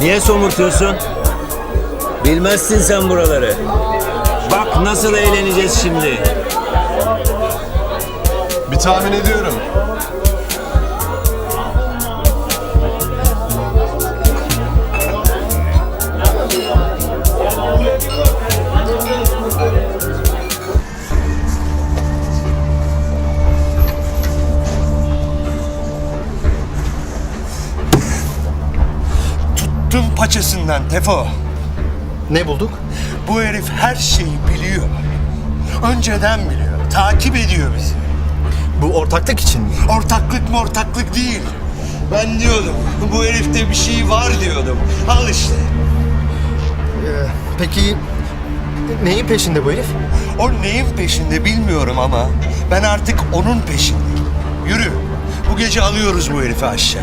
Niye somurtuyorsun? Bilmezsin sen buraları. Bak nasıl eğleneceğiz şimdi. Bir tahmin ediyorum. Paçasından Tefo. Ne bulduk? Bu herif her şeyi biliyor. Önceden biliyor. Takip ediyor bizi. Bu ortaklık için mi? Ortaklık mı ortaklık değil. Ben diyordum. Bu herifte bir şey var diyordum. Al işte. Peki neyin peşinde bu herif? O neyin peşinde bilmiyorum ama ben artık onun peşindeyim. Yürü. Bu gece alıyoruz bu herifi aşağı.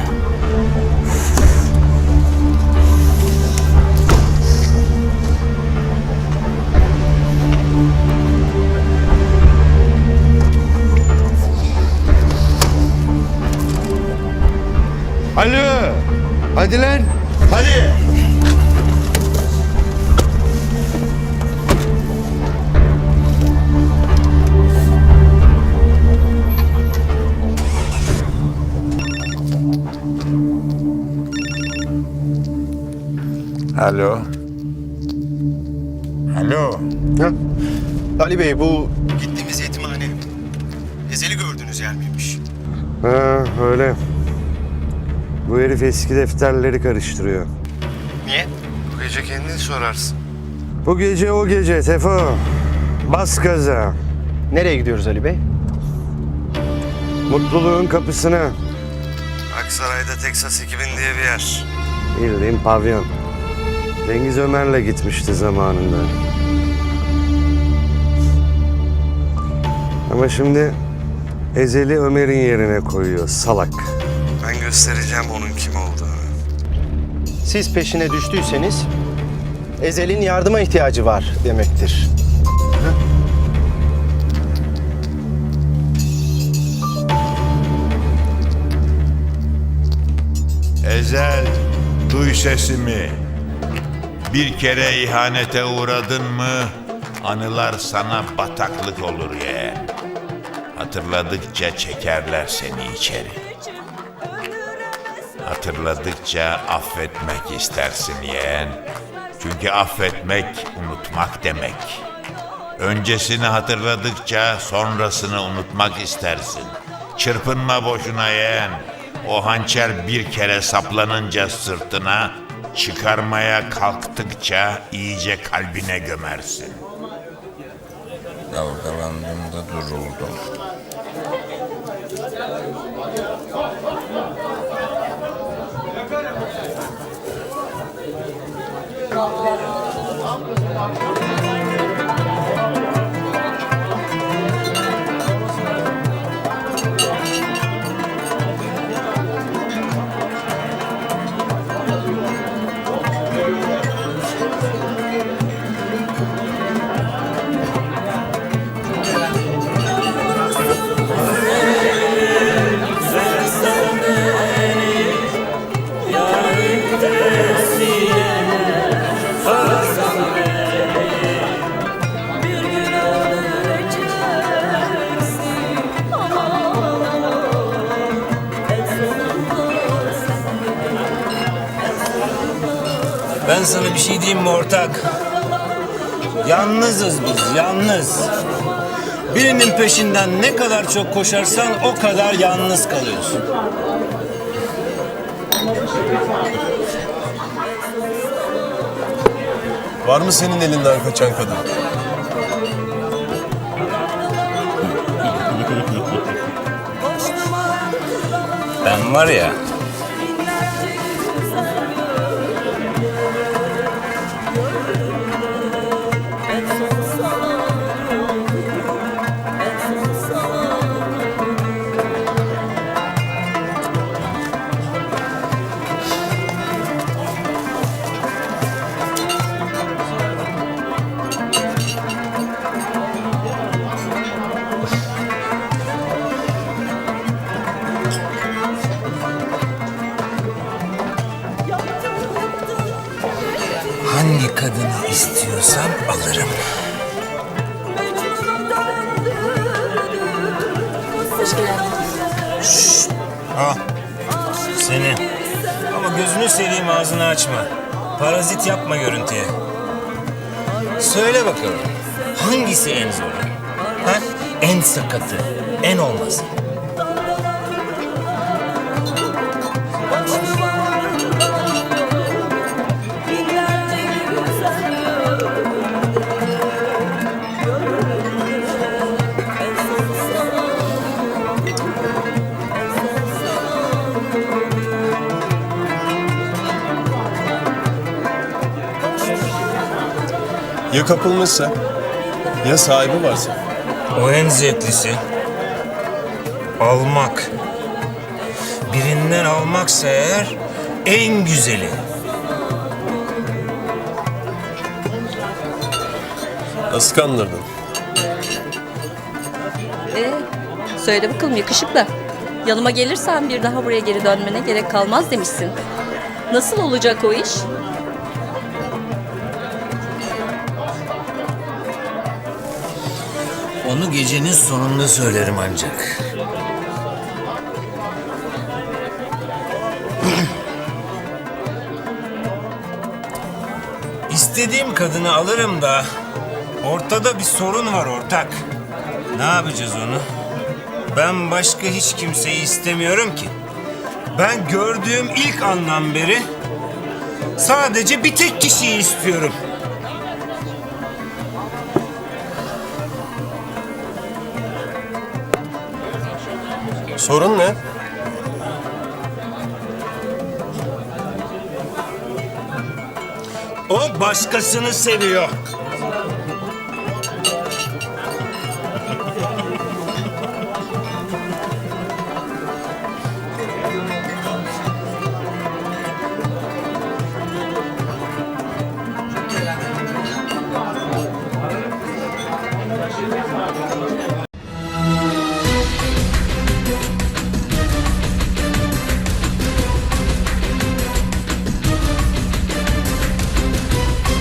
Alo. Hadi lan. Hadi. Alo. Alo. Ha? Ali Bey bu gittiğimiz yetimhane. Ezeli gördüğünüz yer miymiş? Ha öyle. Bu herif eski defterleri karıştırıyor. Niye? Bu gece kendin sorarsın. Bu gece o gece Tefo. Bas gaza. Nereye gidiyoruz Ali Bey? Mutluluğun kapısına. Aksaray'da Texas 2000 diye bir yer. Bildiğin pavyon. Cengiz Ömer'le gitmişti zamanında. Ama şimdi Ezeli Ömer'in yerine koyuyor salak. Ben göstereceğim onun kim olduğunu. Siz peşine düştüyseniz Ezel'in yardıma ihtiyacı var demektir. Ezel, duy sesimi. Bir kere ihanete uğradın mı, anılar sana bataklık olur ye. Hatırladıkça çekerler seni içeri. Hatırladıkça affetmek istersin yeğen. Çünkü affetmek unutmak demek. Öncesini hatırladıkça sonrasını unutmak istersin. Çırpınma boşuna yeğen. O hançer bir kere saplanınca sırtına, çıkarmaya kalktıkça iyice kalbine gömersin. Dalgalandığımda duruldum. Bir gün öleceksin Aman En sonunda Ben sana bir şey diyeyim mi ortak? Yalnızız biz, yalnız. Birinin peşinden ne kadar çok koşarsan o kadar yalnız kalıyorsun. Var mı senin elinden kaçan kadın? Ben var ya, Alırsam alırım. Al. Seni. Ama gözünü seveyim ağzını açma. Parazit yapma görüntüye. Söyle bakalım. Hangisi en zoru? Ha? En sakatı, en olmazı. Ya kapılmışsa? Ya sahibi varsa? O en zevklisi. Almak. Birinden almaksa eğer en güzeli. Nasıl kandırdın? Ee, söyle bakalım yakışıklı. Yanıma gelirsen bir daha buraya geri dönmene gerek kalmaz demişsin. Nasıl olacak o iş? Onu gecenin sonunda söylerim ancak. İstediğim kadını alırım da ortada bir sorun var ortak. Ne yapacağız onu? Ben başka hiç kimseyi istemiyorum ki. Ben gördüğüm ilk andan beri sadece bir tek kişiyi istiyorum. Sorun ne? O başkasını seviyor.